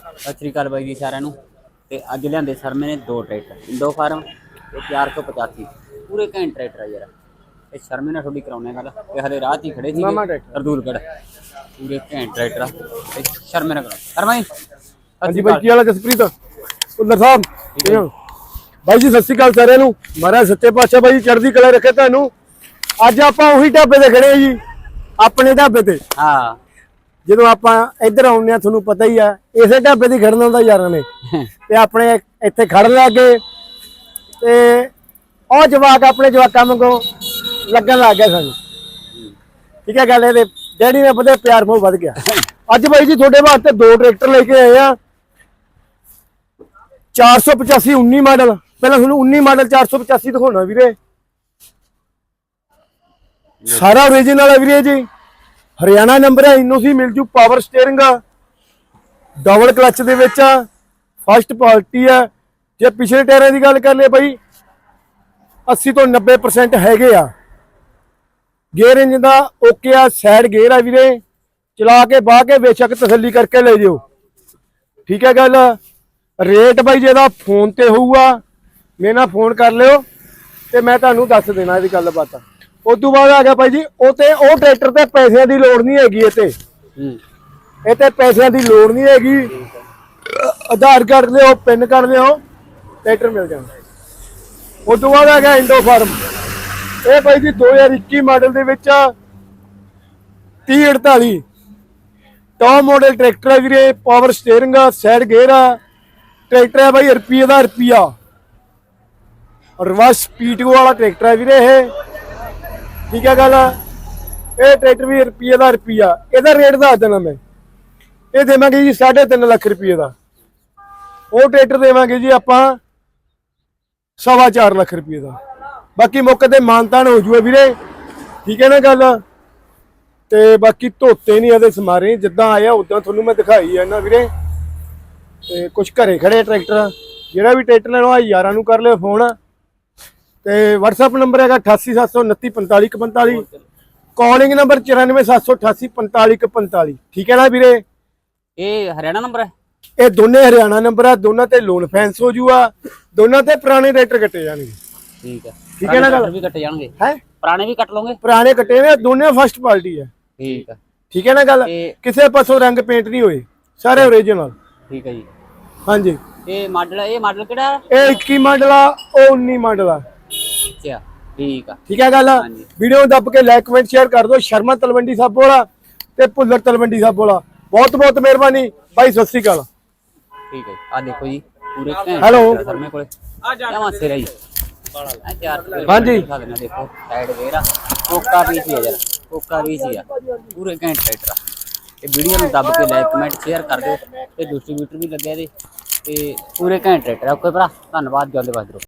ਸਤਿ ਸ੍ਰੀ ਅਕਾਲ ਬਾਈ ਜੀ ਸਾਰਿਆਂ ਨੂੰ। ਤੇ ਅੱਜ ਲਿਆਂਦੇ ਸਰਮੇ ਨੇ ਦੋ ਟਰੈਕਟਰ ਇੰਡੋ ਫਾਰਮ ਤੇ 485 ਪੂਰੇ ਘੈਂਟ ਟਰੈਕਟਰ ਆ ਯਾਰ। ਇਹ ਸ਼ਰਮੇ ਨਾਲ ਥੋੜੀ ਕਰਾਉਣੇ ਗੱਲ। ਇਹ ਹਲੇ ਰਾਹ 'ਚ ਹੀ ਖੜੇ ਸੀ। ਅਰਦੂਲਗੜ ਪੂਰੇ ਘੈਂਟ ਟਰੈਕਟਰ ਆ। ਤੇ ਸ਼ਰਮੇ ਨਾਲ ਕਰਾਉ ਸ਼ਰਮਾ ਜੀ ਸਤਿ ਹਾਂਜੀ ਸ਼੍ਰੀ ਬਾਈ। ਕੀ ਹਾਲ ਜਸਪ੍ਰੀਤ? ਉੱਲਰ ਸਾਹਿਬ ਕਿਵੇਂ ਹੋ? ਬਾਈ ਜੀ ਸਤਿ ਸ਼੍ਰੀ ਅਕਾਲ ਸਾਰਿਆਂ ਨੂੰ। ਮਹਾਰਾਜ ਸੱਚੇ ਪਾਤਸ਼ਾਹ ਬਾਈ ਚੜ੍ਹਦੀ ਕਲਾ ਰੱਖੇ ਤੁਹਾਨੂੰ। ਅੱਜ ਆਪਾਂ ਉਹੀ ਢਾਬੇ ਤੇ ਖੜੇ ਆ ਜੀ ਆਪਣੇ ਢਾਬੇ ਤੇ। ਹਾਂ। ਜਦੋਂ ਆਪਾਂ ਇੱਧਰ ਆਉਂਦੇ ਆ ਤੁਹਾਨੂੰ ਪਤਾ ਹੀ ਆ ਇਸੇ ਢਾਬੇ ਤੇ ਖੜਨਾ ਹੁੰਦਾ ਯਾਰਾਂ ਨੇ। ਤੇ ਆਪਣੇ ਇੱਥੇ ਖੜ ਲੱਗੇ ਤੇ ਉਹ ਜਵਾਕ ਆਪਣੇ ਜਵਾਕਾਂ ਵਾਂਗੂ ਲੱਗਣ ਲੱਗ ਗਿਆ ਸਾਨੂੰ। ਠੀਕ ਹੈ ਗੱਲ ਇਹਦੇ ਡੈਡੀ ਨੇ ਬਦੇ ਪਿਆਰ ਮੋਹ ਵੱਧ ਗਿਆ। ਅੱਜ ਬਾਈ ਜੀ ਤੁਹਾਡੇ ਵਾਸਤੇ ਦੋ ਟਰੈਕਟਰ ਲੈ ਕੇ ਆਏ ਆ। 485 19 ਮਾਡਲ। ਪਹਿਲਾਂ ਤੁਹਾਨੂੰ 19 ਮਾਡਲ 485 ਦਿਖਾਉਣਾ ਵੀਰੇ। ਸਾਰਾ ਓਰੀਜਨਲ ਹੈ ਵੀਰੇ ਜੀ। ਹਰਿਆਣਾ ਨੰਬਰ ਹੈ ਇਨੋਸੀ ਮਿਲ ਜੂ ਪਾਵਰ ਸਟੀਅਰਿੰਗ ਡਬਲ ਕਲਚ ਦੇ ਵਿੱਚ ਆ। ਫਸਟ ਪਾਰਟੀ ਆ। ਜੇ ਪਿਛਲੇ ਟਾਇਰਾਂ ਦੀ ਗੱਲ ਕਰ ਲਈਏ ਬਾਈ 80 ਤੋਂ 90% ਹੈਗੇ ਆ। ਗੇਅਰ ਇੰਜਨ ਦਾ ਓਕੇ ਆ ਸਾਈਡ ਗੇਅਰ ਆ ਵੀਰੇ। ਚਲਾ ਕੇ ਬਾਹ ਕੇ ਬੇਸ਼ੱਕ ਤਸੱਲੀ ਕਰਕੇ ਲੈ ਜਿਓ। ਠੀਕ ਹੈ ਗੱਲ। ਰੇਟ ਬਾਈ ਜਿਹਦਾ ਫੋਨ ਤੇ ਹੋਊਗਾ, ਮੇਰੇ ਨਾਲ ਫੋਨ ਕਰ ਲਿਓ ਤੇ ਮੈਂ ਤੁਹਾਨੂੰ ਦੱਸ ਦੇਣਾ ਇਹਦੀ ਗੱਲਬਾਤ। ਉਸ ਤੋਂ ਬਾਅਦ ਆ ਗਿਆ ਬਾਈ ਜੀ ਉਹ ਤੇ ਉਹ ਟਰੈਕਟਰ ਤੇ ਪੈਸਿਆਂ ਦੀ ਲੋੜ ਨਹੀਂ ਹੈਗੀ ਇਹ ਤੇ ਇਹ ਤੇ ਪੈਸਿਆਂ ਦੀ ਲੋੜ ਨਹੀਂ ਹੈਗੀ। ਆਧਾਰ ਕਾਰਡ ਲਿਓ ਪਿੰਨ ਕਰ ਲਿਓ ਟਰੈਕਟਰ ਮਿਲ ਜਾਣਾ ਉਸ ਤੋਂ ਬਾਅਦ ਆ ਗਿਆ ਇੰਡੋ ਫਾਰਮ। ਇਹ ਬਾਈ ਜੀ 2021 ਮਾਡਲ ਦੇ ਵਿੱਚ 3048 ਟੌਪ ਮਾਡਲ ਟਰੈਕਟਰ ਹੈ ਵੀਰੇ ਪਾਵਰ ਸਟੀਅਰਿੰਗ ਆ ਸਾਈਡ ਗੇਅਰ ਆ। ਟਰੈਕਟਰ ਹੈ ਬਾਈ ਰੁਪਈਏ ਦਾ ਰੁਪਈਆ। ਰਿਵਰਸ ਪੀਟੀਓ ਵਾਲਾ ਟਰੈਕਟਰ ਹੈ ਵੀਰੇ ਇਹ। ਠੀਕ ਹੈ ਗੱਲ ਇਹ ਟਰੈਕਟਰ ਵੀ ਰੁਪਈਏ ਦਾ ਰੁਪਈਆ। ਇਹਦਾ ਰੇਟ ਦੱਸ ਦੇਣਾ ਮੈਂ। ਇਹ ਦੇਵਾਂਗੇ ਜੀ 3.5 ਲੱਖ ਰੁਪਏ ਦਾ। ਉਹ ਟਰੈਕਟਰ ਦੇਵਾਂਗੇ ਜੀ ਆਪਾਂ ਸਵਾ ਚਾਰ ਲੱਖ ਰੁਪਏ ਦਾ। ਬਾਕੀ ਮੌਕੇ ਤੇ ਮਾਨਤਾਨ ਹੋ ਜੂਏ ਵੀਰੇ। ਠੀਕ ਹੈ ਨਾ ਗੱਲ? ਤੇ ਬਾਕੀ ਧੋਤੇ ਨਹੀਂ ਇਹਦੇ ਸਮਾਰੇ ਜਿੱਦਾਂ ਆਇਆ, ਉਦਾਂ ਤੁਹਾਨੂੰ ਮੈਂ ਦਿਖਾਈ ਆ ਨਾ ਵੀਰੇ। ਤੇ ਕੁਝ ਘਰੇ ਖੜੇ ਟਰੈਕਟਰ। ਜਿਹੜਾ ਵੀ ਟਰੈਕਟਰ ਲੈਣਾ ਯਾਰਾਂ ਨੂੰ ਕਰ ਲਿਓ ਫੋਨ। ਤੇ WhatsApp ਨੰਬਰ ਹੈਗਾ 8879455145 ਕਾਲਿੰਗ ਨੰਬਰ 9478845145 ਠੀਕ ਹੈ ਨਾ ਵੀਰੇ? ਇਹ ਹਰਿਆਣਾ ਨੰਬਰ ਹੈ? ਇਹ ਦੋਨੇ ਹਰਿਆਣਾ ਨੰਬਰ ਆ ਦੋਨਾਂ ਤੇ ਲੋਨ ਫੈਂਸ ਹੋ ਜੂਆ ਦੋਨਾਂ ਤੇ ਪੁਰਾਣੇ ਟਰੈਕਟਰ ਕੱਟੇ ਜਾਣਗੇ। ਠੀਕ ਹੈ। ਠੀਕ ਹੈ ਨਾ ਗੱਲ? ਵੀ ਕੱਟੇ ਜਾਣਗੇ। ਹੈ? ਪੁਰਾਣੇ ਵੀ ਕੱਟ ਲਓਗੇ? ਪੁਰਾਣੇ ਕੱਟੇ ਨੇ ਦੋਨੇ ਫਸਟ ਕੁਆਲਿਟੀ ਆ। ਠੀਕ ਹੈ। ਠੀਕ ਹੈ ਨਾ ਗੱਲ? ਕਿਸੇ ਪਾਸੋਂ ਰੰਗ ਪੇਂਟ ਨਹੀਂ ਹੋਏ ਸਾਰੇ ਓਰੀਜਨਲ ਠੀਕ ਹੈ ਜੀ। ਹਾਂਜੀ। ਇਹ ਮਾਡਲ ਇਹ ਮਾਡਲ ਕਿਹੜਾ ਹੈ? ਇਹ 21 ਮਾਡਲ ਆ ਉਹ 19 ਮਾਡਲ ਆ। ਅੱਛਾ ਠੀਕ ਆ। ਠੀਕ ਹੈ ਗੱਲ? ਹਾਂਜੀ। ਵੀਡੀਓ ਨੂੰ ਦੱਬ ਕੇ ਲਾਈਕ ਕਮੈਂਟ ਸ਼ੇਅਰ ਕਰ ਦਿਓ। ਸ਼ਰਮਾ ਤਲਵੰਡੀ ਸਾਹਿਬ ਵਾਲਾ ਤੇ ਭੁੱਲਰ ਤਲਵੰਡੀ ਸਾਹਿਬ ਵਾਲਾ ਬਹੁਤ ਬਹੁਤ ਮਿਹਰਬਾਨੀ। ਬਾਈ ਸਤਿ ਸ੍ਰੀ ਅਕਾਲ। ਠੀਕ ਹੈ ਆ ਦੇਖੋ ਜੀ ਪੂਰੇ ਘੈਂਟ Hello। ਸਰ ਮੇਰੇ ਕੋਲੇ। ਆ ਜਾ ਨਵਾਂ ਸਿਰ ਹੈ ਜੀ ਆ ਚਾਰ ਕੁ ਹਾਂਜੀ। ਦਿਖਾ ਸਾਈਡ ਵੇਰਾ ਕੋਕਾ ਵੀ ਸੀ ਜਰਾ ਕੋਕਾ ਵੀ ਸੀ ਆ। ਪੂਰੇ ਘੈਂਟ ਟਰੈਕਟਰ ਆ। ਇਹ ਵੀਡੀਓ ਨੂੰ ਦੱਬ ਕੇ ਲਾਈਕ ਕਮੈਂਟ ਸ਼ੇਅਰ ਕਰ ਦਿਓ। ਤੇ ਡਿਸਟ੍ਰੀਬਿਊਟਰ ਵੀ ਲੱਗਿਆ ਇਹਦੇ। ਤੇ ਪੂਰੇ ਘੈਂਟ ਟਰੈਕਟਰ ਆ। ਓਕੇ ਭਰਾ। ਧੰਨਵਾਦ। ਜਲਦ ਬਾਜਰੋ